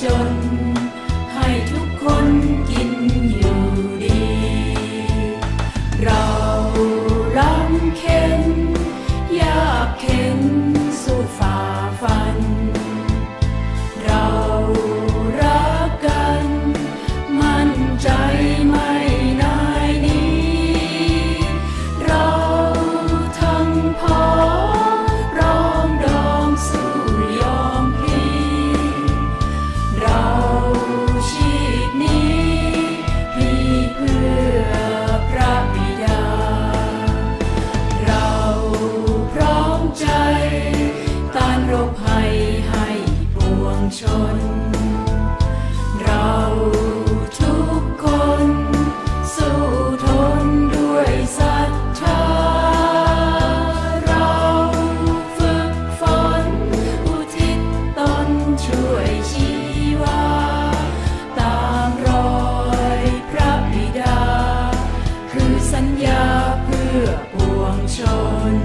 จน ให้ทุกคนกินอยู่ดี เราล้ำเข็นยากเข็น ต้านโรคภัยให้ปวงชน เราทุกคนสู้ทนด้วยศรัทธา เราฝึกฝนอุทิศตนช่วยชีวา ตามรอยพระบิดา คือสัญญาเพื่อปวงชน